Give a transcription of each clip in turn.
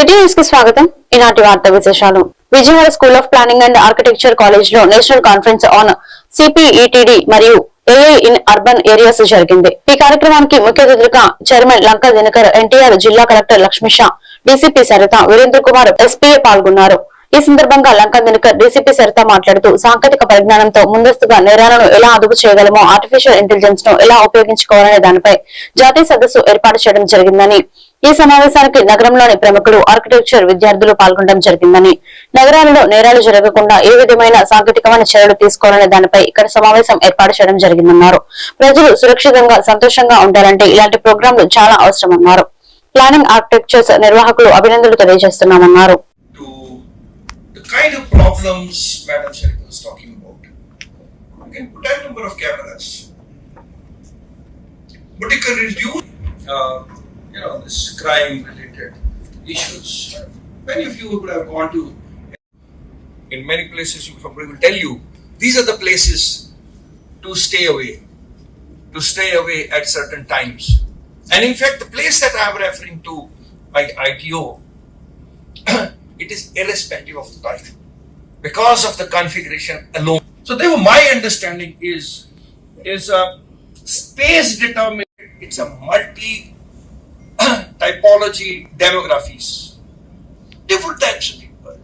City న్యూస్కి స్వాగతం. ఈనాటి వార్త విశేషాలు. Vijayawada school of planning and architecture కాలేజ్లో నేషనల్ కాన్ఫరెన్స్ ఆన్ సిపిఈటిడి మరియు ఏఐ ఇన్ అర్బన్ ఏరియాస్ జరిగింది. ఈ కార్యక్రమానికి ముఖ్య అతిథులుగా చైర్మన్ లంక దినకర్ ఎన్టీఆర్ జిల్లా collector Lakshmisha DCP Saritha Veerendra Kumar SPA పాల్గొన్నారు. ఈ సందర్భంగా లంకా దినకర్ డీసీపీ సరిత మాట్లాడుతూ సాంకేతిక పరిజ్ఞానంతో ముందస్తుగా నేరాలను ఎలా అదుపు చేయగలమో ఆర్టిఫిషియల్ ఇంటెలిజెన్స్ను ఎలా ఉపయోగించుకోవాలనే దానిపై జాతీయ సదస్సు ఏర్పాటు చేయడం జరిగిందని ఈ సమావేశానికి నగరంలోని ప్రముఖులు ఆర్కిటెక్చర్ విద్యార్థులు పాల్గొనడం జరిగిందని. నగరాలలో నేరాలు జరగకుండా ఏ విధమైన సాంకేతికమైన చర్యలు తీసుకోవాలనే దానిపై ఇక్కడ సమావేశం ఏర్పాటు చేయడం జరిగిందన్నారు. ప్రజలు సురక్షితంగా సంతోషంగా ఉండాలంటే ఇలాంటి ప్రోగ్రాంలు చాలా అవసరమన్నారు. ప్లానింగ్ ఆర్కిటెక్చర్స్ నిర్వాహకులు అభినందనలు తెలియజేస్తున్నామన్నారు. Kind of problems Madam was talking about. You can put a number of cameras, but can reduce, uh, you know, this crime-related issues. Many of you would have gone to, in many places, you somebody will tell you these are the places to stay away, to stay away at certain times. And in fact, the place that I am referring to, by ITO, it is irrespective of the time because of the configuration alone. So therefore, my understanding is is a space determined. It's a multi typology demographies, different types of people,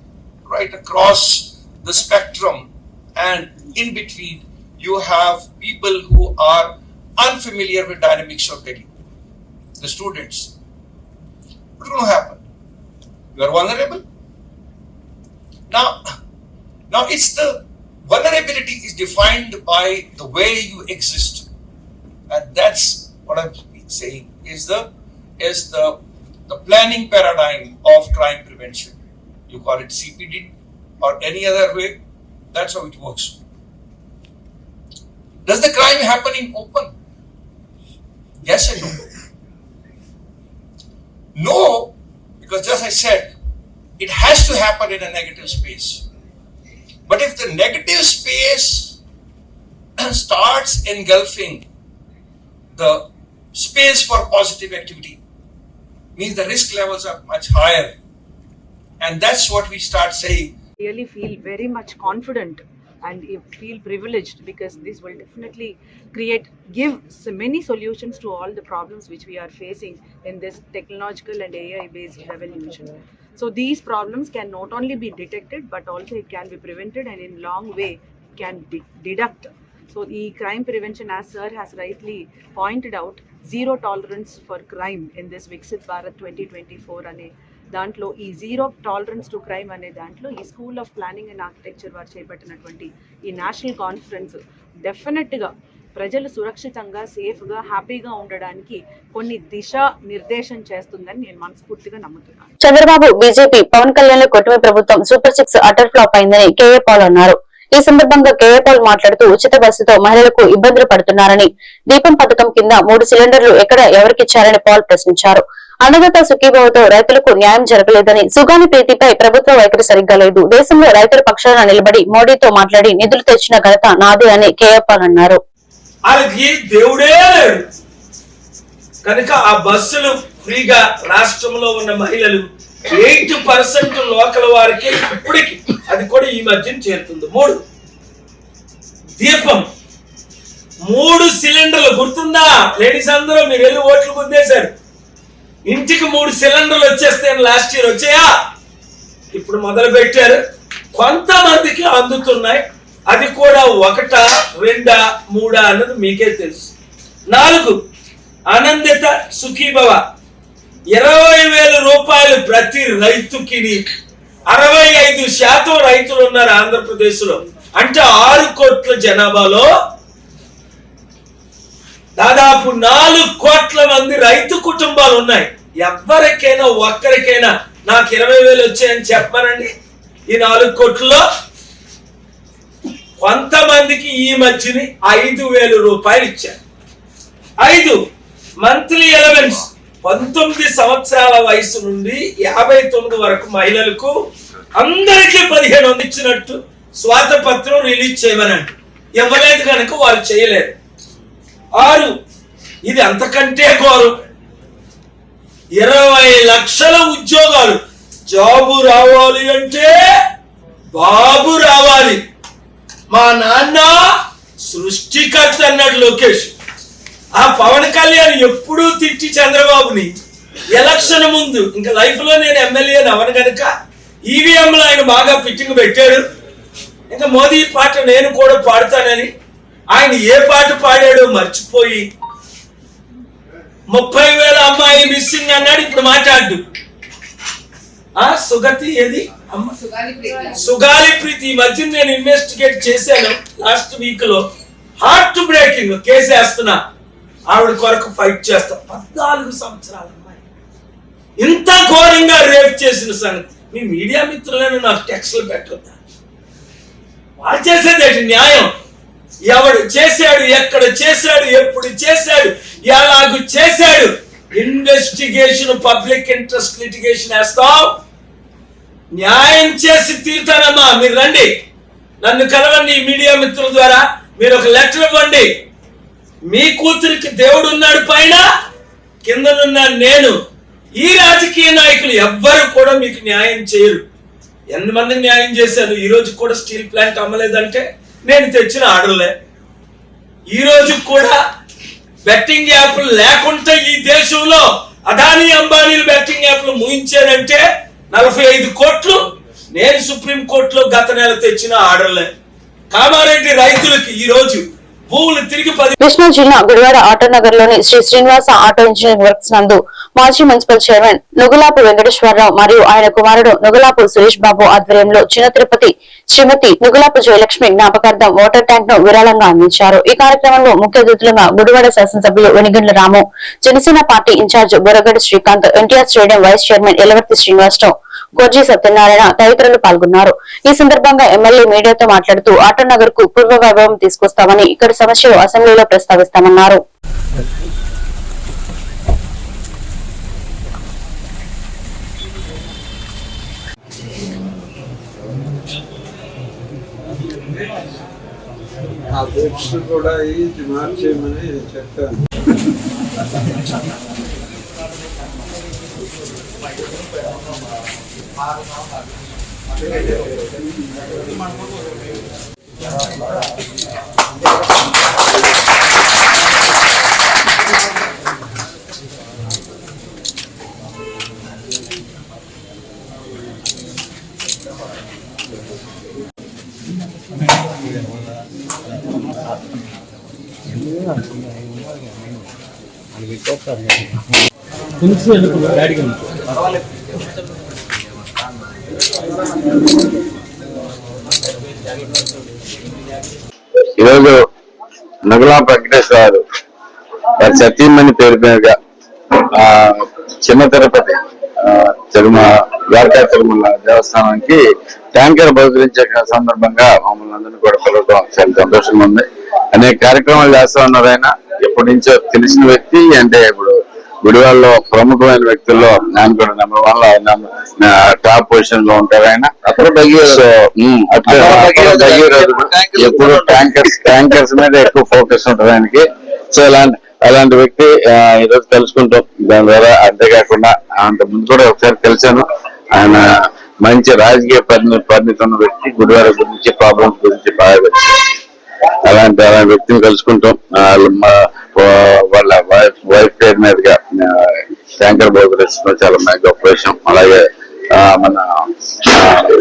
right across the spectrum, and in between you have people who are unfamiliar with dynamics of Delhi, the students. What's going to happen? You are vulnerable. Now, now it's the vulnerability is defined by the way you exist, and that's what I'm saying is the is the the planning paradigm of crime prevention. You call it CPD or any other way. That's how it works. Does the crime happen in open? Yes and no. No, because just I said, it has to happen in a negative space. But if the negative space starts engulfing the space for positive activity, means the risk levels are much higher. And that's what we start saying. Really feel very much confident and feel privileged because this will definitely create give many solutions to all the problems which we are facing in this technological and ai based revolution. So these problems can not only be detected but also it can be prevented and in long way can be deduct. So the crime prevention as sir has rightly pointed out zero tolerance for crime in this Viksit Bharat twenty twenty four అనే దాంట్లో ఈ zero tolerance to crime అనే దాంట్లో ఈ school of planning and architecture వారు చేపట్టినటువంటి ఈ national conference డెఫినెట్గా ప్రజలు సురక్షితంగా సేఫ్గా హ్యాపీగా ఉండడానికి కొన్ని దిశ నిర్దేశం చేస్తుందని నేను మనస్ఫూర్తిగా నమ్ముతున్నాను. చంద్రబాబు బీజేపీ పవన్ కళ్యాణ్ కూటమి ప్రభుత్వం సూపర్ సిక్స్ అటర్ ఫ్లాప్ అయిందని కేఏ పాల్ అన్నారు. ఈ సందర్భంగా కేఏ పాల్ మాట్లాడుతూ ఉచిత బస్సుతో మహిళలకు ఇబ్బందులు పడుతున్నారని దీపం పథకం కింద మూడు సిలిండర్లు ఎక్కడ ఎవరికిచ్చారని పాల్ ప్రశ్నించారు. అన్నదాత సుఖీభావతో రైతులకు న్యాయం జరగలేదని సుగాని ప్రీతిపై ప్రభుత్వ వైఖరి సరిగ్గా లేదు. దేశంలో రైతుల పక్షాన నిలబడి మోడీతో మాట్లాడి నిధులు తెచ్చిన ఘనత నాదే అని కేఏ పాల్ అన్నారు. కనుక ఆ బస్సులు ఫ్రీగా రాష్ట్రంలో ఉన్న మహిళలు ఎయిట్ పర్సెంట్ లోకల్ వారికి ఇప్పటికి అది కూడా ఈ మధ్యన చేరుతుంది. మూడు. దీపం. మూడు సిలిండర్లు గుర్తుందా? లేడీస్ అందరూ మీరు వెళ్ళి ఓట్లు గుద్దేశారు. ఇంటికి మూడు సిలిండర్లు వచ్చేస్తాయని లాస్ట్ ఇయర్ వచ్చాయా? ఇప్పుడు మొదలు పెట్టారు కొంతమందికి అందుతున్నాయి. అది కూడా ఒకటా రెండా మూడా అన్నది మీకే తెలుసు. నాలుగు. ఆనందిత సుఖీభవ. ఇరవై వేల రూపాయలు ప్రతి రైతుకి అరవై ఐదు శాతం రైతులు ఉన్నారు ఆంధ్రప్రదేశ్లో అంటే ఆరు కోట్ల జనాభాలో దాదాపు నాలుగు కోట్ల మంది రైతు కుటుంబాలు ఉన్నాయి. ఎవరికైనా ఒక్కరికైనా నాకు ఇరవై వేలు వచ్చాయని చెప్పమనండి. ఈ నాలుగు కోట్లలో కొంతమందికి ఈ మధ్యని ఐదు వేలు రూపాయలు ఇచ్చారు. ఐదు మంత్లీ ఎలవెన్స్. పంతొమ్మిది సంవత్సరాల వయసు నుండి యాభై తొమ్మిది వరకు మహిళలకు అందరికీ పదిహేను వందలు ఇచ్చినట్టు స్వాతపత్రం రిలీజ్ చేయమనండి. ఇవ్వలేదు కనుక వారు చేయలేరు ఆరు ఇది అంతకంటే ఘోరం. ఇరవై లక్షల ఉద్యోగాలు. జాబు రావాలి అంటే బాబు రావాలి. మా నాన్న సృష్టికర్త అన్నాడు లోకేష్. ఆ పవన్ కళ్యాణ్ ఎప్పుడూ తిట్టి చంద్రబాబుని ఎలక్షన్ ముందు ఇంకా లైఫ్లో నేను ఎమ్మెల్యే అవను కనుక ఈవీఎంలో ఆయన బాగా ఫిట్టింగ్ పెట్టాడు. ఇంకా మోదీ పాట నేను కూడా పాడతానని ఆయన ఏ పాట పాడాడో మర్చిపోయి ముప్పై వేల అమ్మాయి మిస్సింగ్ అన్నాడు ఇప్పుడు మాట్లాడు ఆ సుగతి ఏది? సుగాలి ప్రీతి. మధ్య నేను ఇన్వెస్టిగేట్ చేశాను లాస్ట్ వీక్లో. హార్ట్ బ్రేకింగ్ కేసు వేస్తున్నా. ఆవిడ కొరకు ఫైట్ చేస్తా. పద్నాలుగు సంవత్సరాల అమ్మాయి. ఇంత ఘోరంగా రేప్ చేసిన సంగతి. మీ మీడియా మిత్రులను నాకు టెక్స్ట్లు పెట్టొద్దా? వాళ్ళు చేసేది న్యాయం. ఎవడు చేశాడు ఎక్కడ చేశాడు ఎప్పుడు చేశాడు ఎలాగు చేశాడు? ఇన్వెస్టిగేషన్ పబ్లిక్ ఇంట్రెస్ట్ లిటిగేషన్ వేస్తాం. న్యాయం చేసి తీరుతానమ్మా. మీరు రండి. నన్ను కలవండి ఈ మీడియా మిత్రుల ద్వారా. మీరు ఒక లెటర్ ఇవ్వండి. మీ కూతురికి దేవుడు ఉన్నాడు పైన కిందనున్నాను నేను. ఈ రాజకీయ నాయకులు ఎవ్వరు కూడా మీకు న్యాయం చేయరు. ఎంతమందికి న్యాయం చేశాను? ఈ రోజు కూడా స్టీల్ ప్లాంట్ అమ్మలేదంటే నేను తెచ్చిన ఆర్డర్లే. ఈ రోజు కూడా బెట్టింగ్ యాప్లు లేకుంటే ఈ దేశంలో అదానీ అంబానీలు బెట్టింగ్ యాప్లు ముయించారంటే నలభై ఐదు కోట్లు నేను సుప్రీం కోర్టులో గత నెల తెచ్చిన ఆర్డర్లే. కామారెడ్డి రైతులకి ఈరోజు కృష్ణా జిల్లా గుడివాడ ఆటో నగర్లోని Sri Srinivasa auto engineering works నందు మాజీ మున్సిపల్ చైర్మన్ నుగులాపు వెంకటేశ్వరరావు మరియు ఆయన కుమారుడు నుగులాపు సురేష్ బాబు ఆధ్వర్యంలో చిన్న తిరుపతి శ్రీమతి నుగులాపు జయలక్ష్మి జ్ఞాపకార్థం వాటర్ ట్యాంక్ను విరాళంగా అందించారు. ఈ కార్యక్రమంలో ముఖ్య అతిథులుగా గుడివాడ శాసనసభ్యులు Venigandla Ramu Janasena party incharge Boragadda Srikanth NTR stadium vice chairman Elavarthi Srinivasarao Gorji Satyanarayana తదితరులు పాల్గొన్నారు. ఈ సందర్భంగా ఎమ్మెల్యే మీడియాతో మాట్లాడుతూ ఆటో నగర్కు పూర్వ వైభవం తీసుకొస్తామని ఇక్కడి సమస్యలు అసెంబ్లీలో ప్రస్తావిస్తామన్నారు. ఆ బుక్స్ కూడా ఇది మార్చేయమని చెప్పాను ఈరోజు నగులా వెంకటేశ్వర గారు వారి సతీమణి పేరు మీదుగా ఆ చిన్న తిరుపతి ఆ, తిరుమల ద్వారకా తిరుమల దేవస్థానానికి ట్యాంకర్ బదిలించే సందర్భంగా మమ్మల్ని అందరినీ కూడా పిలవడం చాలా సంతోషంగా ఉంది. అనేక కార్యక్రమాలు చేస్తా ఉన్నారు ఆయన ఎప్పటి నుంచో తెలిసిన వ్యక్తి అంటే ఇప్పుడు గుడివాడలో ప్రముఖమైన వ్యక్తుల్లో ఆయన కూడా నెంబర్ వన్లో ఆయన టాప్ పొజిషన్లో ఉంటారు ఆయన. ఎప్పుడు ట్యాంకర్స్ ట్యాంకర్స్ మీద ఎక్కువ ఫోకస్ ఉంటుంది ఆయనకి. సో ఇలాంటి అలాంటి వ్యక్తి ఈరోజు తెలుసుకుంటాం దాని ద్వారా అంతేకాకుండా అంత ముందు కూడా ఒకసారి కలిశాను. ఆయన మంచి రాజకీయ పరిణి పరిణితి ఉన్న వ్యక్తి. గుడివాడ గురించి ప్రాబ్లమ్స్ గురించి బాగా తెలుసు. అలాంటి అలాంటి వ్యక్తిని కలుసుకుంటాం. వాళ్ళ వైఫ్ వైఫ్ పేరు మీదుగా శంకర్ బాబు బోర్డర్స్ చాలా గొప్ప విషయం అలాగే ఆ, మన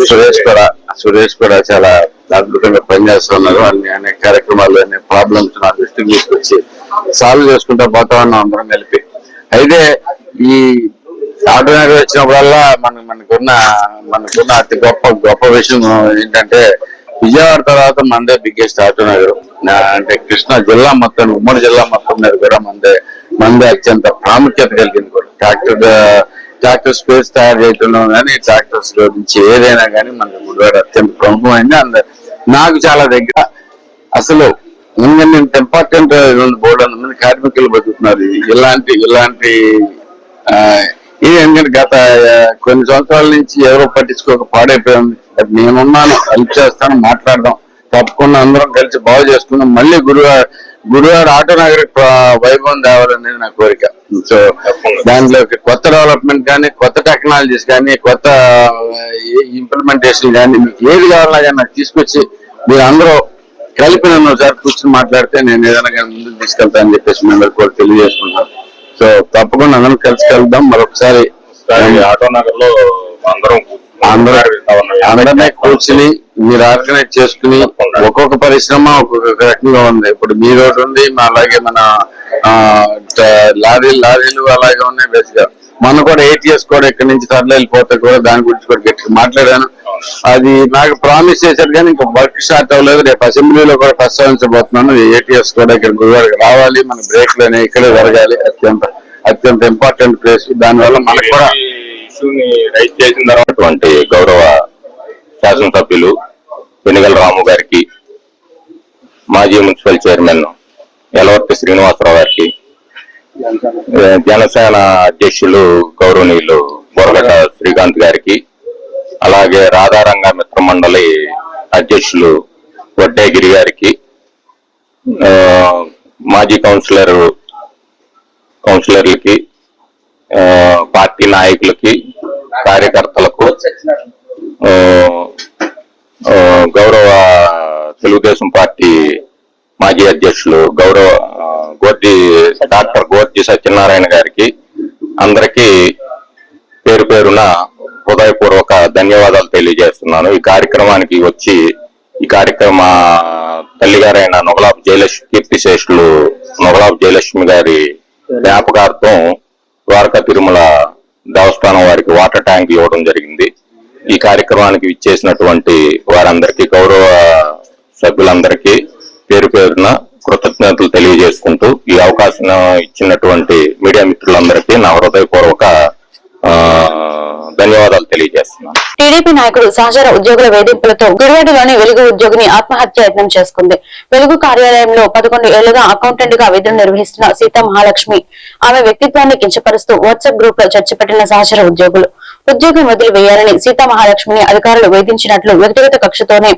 సురేష్ కూడా సురేష్ కూడా చాలా అద్భుతంగా పనిచేస్తున్నారు. అన్ని అనేక కార్యక్రమాలు అనే ప్రాబ్లమ్స్ నా దృష్టికి తీసుకొచ్చి సాల్వ్ చేసుకుంటా పోతా ఉన్నాం అందరం కలిపి. అయితే ఈ ఆటోమేటిక్ వచ్చినప్పుడల్లా మన మనకున్న మనకున్న అతి గొప్ప గొప్ప విషయం ఏంటంటే విజయవాడ తర్వాత మందే బిగ్గెస్ట్ ఆటోనగర్ అంటే కృష్ణా జిల్లా మొత్తం ఉమ్మడి జిల్లా మొత్తం మీద కూడా మందే మందే అత్యంత ప్రాముఖ్యత కలిగింది కూడా. ట్రాక్టర్ ట్రాక్టర్ స్పేస్ తయారు చేయడంలో కానీ ట్రాక్టర్స్ నుంచి ఏదైనా కానీ మన గుడివాడ అత్యంత ప్రముఖమైంది. అండ్ నాకు చాలా దగ్గర అసలు ఎందుకంటే ఇంత ఇంపార్టెంట్ బోర్డు మంది కార్మికులు బతుకుతున్నారు. ఇలాంటి ఇలాంటి ఇది ఎందుకంటే గత కొన్ని సంవత్సరాల నుంచి ఎవరో పట్టించుకోక పాడైపోయింది. నేనున్నాను హెల్ప్ చేస్తాను మాట్లాడదాం. తప్పకుండా అందరం కలిసి బాగు చేసుకుందాం. మళ్ళీ గురువాడ గుడివాడ ఆటో నగర్ వైభవం తేవాలనేది నా కోరిక. సో దాంట్లోకి కొత్త డెవలప్మెంట్ కానీ కొత్త టెక్నాలజీస్ కానీ కొత్త ఇంప్లిమెంటేషన్ కానీ మీకు ఏది కావాలన్నా కానీ నాకు తీసుకొచ్చి మీరు అందరూ కలిపి నన్ను ఒకసారి కూర్చొని మాట్లాడితే నేను ఏదైనా కానీ ముందుకు తీసుకెళ్తానని చెప్పేసి మీ అందరికి కూడా తెలియజేసుకుంటాను సో తప్పకుండా అందరం కలిసి కలుద్దాం. మరొకసారి ఆటో నగర్లో అందరం అందరూ అందరినీ కూర్చుని మీరు ఆర్గనైజ్ చేసుకుని ఒక్కొక్క పరిశ్రమ ఒక్కొక్క రకంగా ఉంది. ఇప్పుడు మీ ఒకటి ఉంది అలాగే మన ఆ, లారీలు లారీలు అలాగే ఉన్నాయి బేసిగా మనం కూడా ఏటీఎస్ కూడా ఇక్కడ నుంచి తరలి వెళ్ళిపోతే కూడా దాని గురించి కూడా గట్టిగా మాట్లాడాను. అది నాకు ప్రామిస్ చేశారు కానీ ఇంకా వర్క్ స్టార్ట్ అవ్వలేదు. రేపు అసెంబ్లీలో కూడా ప్రస్తావించబోతున్నాను ఏటీఎస్ కూడా ఇక్కడ గురువారికి రావాలి. మన బ్రేక్లు అనేవి ఇక్కడే జరగాలి. అత్యంత అత్యంత ఇంపార్టెంట్ ప్లేస్ దానివల్ల మనకు కూడా ఇష్యూని రైజ్ చేసిన తర్వాత గౌరవ శాసనసభ్యులు వెనుగల రాము గారికి మాజీ మున్సిపల్ చైర్మన్ ఎలవర్తి శ్రీనివాసరావు గారికి జనసేన అధ్యక్షులు గౌరవనీయులు బొరగట శ్రీకాంత్ గారికి అలాగే రాధారంగ మిత్ర మండలి అధ్యక్షులు వడ్డేగిరి గారికి మాజీ కౌన్సిలర్ కౌన్సిలర్లకి పార్టీ నాయకులకి కార్యకర్తలకు గౌరవ తెలుగుదేశం పార్టీ మాజీ అధ్యక్షులు గౌరవ గోర్జి డాక్టర్ గోర్జి సత్యనారాయణ గారికి అందరికీ పేరు పేరున హృదయపూర్వక ధన్యవాదాలు తెలియజేస్తున్నాను. ఈ కార్యక్రమానికి వచ్చి ఈ కార్యక్రమ తల్లిగారైన నొగలాపు జయలక్ష్మి కీర్తిశేషులు నొగలాపు జయలక్ష్మి గారి జ్ఞాపకార్థం ద్వారకా తిరుమల దేవస్థానం వారికి వాటర్ ట్యాంక్ ఇవ్వడం జరిగింది. ఈ కార్యక్రమానికి ఇచ్చేసినటువంటి వారందరికీ గౌరవ సభ్యులందరికీ పేరు పేరున కృతజ్ఞతలు తెలియజేసుకుంటూ ఈ అవకాశం ఇచ్చినటువంటి మీడియా మిత్రులందరికీ నా హృదయపూర్వక ఆ, ధన్యవాదాలు తెలియజేస్తున్నాను. టీడీపీ నాయకుడు సహచర ఉద్యోగుల వేధింపులతో గుడివాడలోని వెలుగు ఉద్యోగిని ఆత్మహత్య యత్నం చేసుకుంది. వెలుగు కార్యాలయంలో పదకొండు ఏళ్ళుగా అకౌంటెంట్గా విధులు నిర్వహిస్తున్న సీతా మహాలక్ష్మి ఆమె వ్యక్తిత్వాన్ని కించపరుస్తూ వాట్సాప్ గ్రూప్లో చర్చ పెట్టిన సహచర ఉద్యోగులు. ఉద్యోగం వదిలి వేయాలని సీతా మహాలక్ష్మిని అధికారులు వేధించినట్లు వ్యక్తిగత కక్షతోనే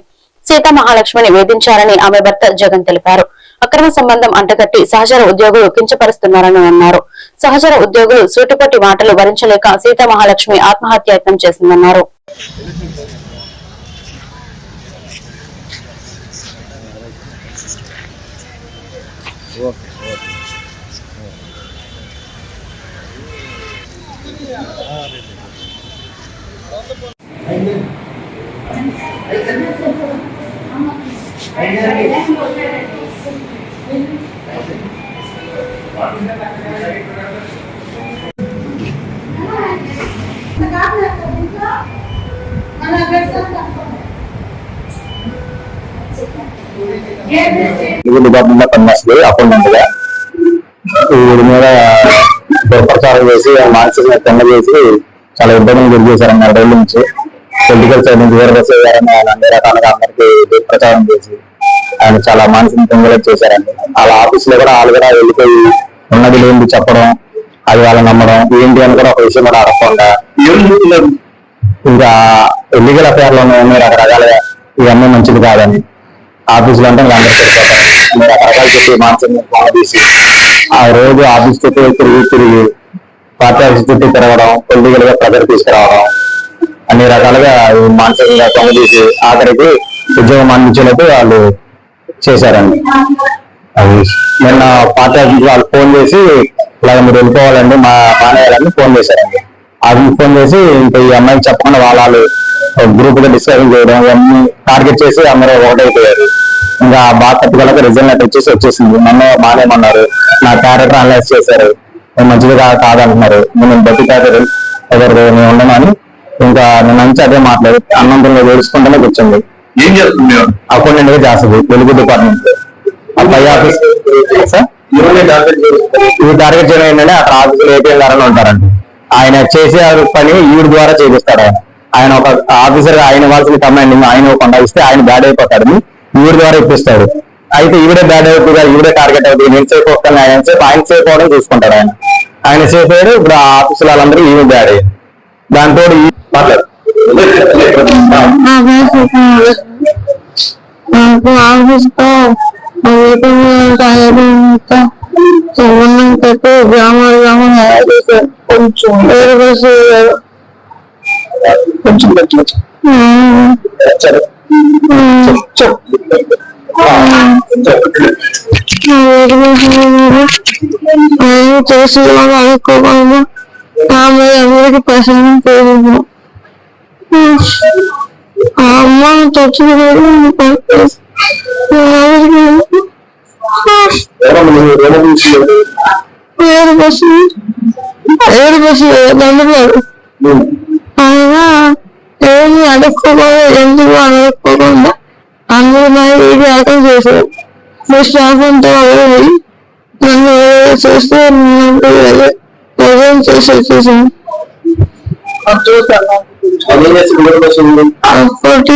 సీతా మహాలక్ష్మిని వేధించారని ఆమె భర్త జగన్ తెలిపారు. అక్రమ సంబంధం అంటగట్టి సహచర ఉద్యోగులు కించపరుస్తున్నారని అన్నారు. సహచర ఉద్యోగులు సూటిపట్టి మాటలు భరించలేక సీత మహాలక్ష్మి ఆత్మహత్య యత్నం చేసిందన్నారు. ఇది డిపార్ట్మెంట్లో పనిచేస్తుంది అకౌంటెంట్గా. వీడి మీద దుర్ప్రచారం చేసి మానసిక తెంగ చేసి చాలా ఇబ్బందులు గురి చేశారు అన్నారు రోజుల నుంచి. పొలిటికల్ సైడ్ నుంచి వేరే బస్ ఆయన అన్ని రకాలుగా అందరికి దుష్ప్రచారం చేసి ఆయన చాలా మానసిక తెంగలు చేశారండి. వాళ్ళ ఆఫీస్లో కూడా వాళ్ళు కూడా వెళ్ళిపోయి ఉన్నది లేనిది చెప్పడం అది వాళ్ళని నమ్మడం ఏంటి అని కూడా ఒక విషయం కూడా అడగకుండా ఇంకా ఎన్నికల అఫేర్లో ఉన్నాయి రకరకాలుగా. ఇవన్నీ మంచిది కాదని. ఆఫీస్లో అంటే అందరూ సరిపోతారు రకరకాలు చెప్పి మానసిక ఫోన్ తీసి ఆ రోజు ఆఫీస్ చుట్టూ తిరిగి తిరిగి పార్టీ ఆఫీస్ చుట్టూ తిరగడం పొలిటికల్గా తీసుకురావడం అన్ని రకాలుగా మానసికంగా ఫోన్ తీసి ఆఖరికి ఉద్యోగం అందించినట్టు వాళ్ళు చేశారండి. అది నిన్న పార్టీ ఆఫీస్ వాళ్ళు ఫోన్ చేసి ఇలాగ మీరు వెళ్ళిపోవాలండి మా మానేయాలని ఫోన్ చేశారండి. అది ఫోన్ చేసి ఇంకా ఈ అమ్మాయికి చెప్పకుండా వాళ్ళ గ్రూప్గా డిస్కషన్ చేయడం ఇవన్నీ టార్గెట్ చేసి అందరూ ఒకటైపోయారు ఇంకా బాగా తట్టుకోలేక రిజల్ట్ లెటర్ వచ్చేసి వచ్చేసింది. నన్ను మానేమన్నారు నా క్యారెక్టర్ అనలైజ్ చేశారు. మంచిది కాదు కాదంటున్నారు. నేను బట్టి క్యారెక్టర్ ఎవరు నేను ఉండను అని ఇంకా నేను మంచి అదే మాట్లాడి అన్నంతంలో ఏడుచుకుంటూనే కూర్చుంది. ఏం చేస్తుంది అకౌంటెంట్గా చేస్తుంది వెలుగు డిపార్ట్మెంట్ పై ఆఫీస్ సార్? ఈ టార్గెట్ చేయడం ఏంటంటే అక్కడ ఆఫీసులో ఏపీఎల్ ఉంటారండి. ఆయన చేసే పని ఈవిడ ద్వారా చేపిస్తాడు ఆయన ఆయన ఒక ఆఫీసర్ ఆయన వాళ్ళకి కమాండింగ్ ఆయన కొండ ఇస్తే ఆయన బ్యాడ్ అయిపోతాడు ఈవిడ ద్వారా ఇప్పిస్తాడు అయితే ఈవిడే బ్యాడ్ అవుతుంది ఈవిడే టార్గెట్ అవుతుంది నేను సేఫ్ వస్తాను ఆయన సేపు ఆయన సేఫ్ అవడం చూసుకుంటాడు ఆయన ఆయన సేఫ్ అయ్యాడు ఇప్పుడు ఆ ఆఫీసులో వాళ్ళందరూ ఈమె బ్యాడ్ అయ్యారు దాంతో మాట్లాడు నాకు ఆఫీస్ గ్రామం కొంచెం వేరు బస్సు కొంచెం పెట్టచ్చు ఆయన చేసి అనుకోకుండా ఆమె అందరికి ప్రసన్నం చేసింది ఆ అమ్మ తెచ్చుకునేది ఏడు బస్సు ఏడు బస్సు ఆయన ఏమి అడుక్కోకుండా ఎందుకు అడుక్కోకుండా అందరూ మరి ఇది అర్థం చేశారు. మీ స్టాఫ్ అంతా పోయి నన్ను ఏదో చేస్తే ప్రజెంట్ చేసి వచ్చేసాను అప్పటి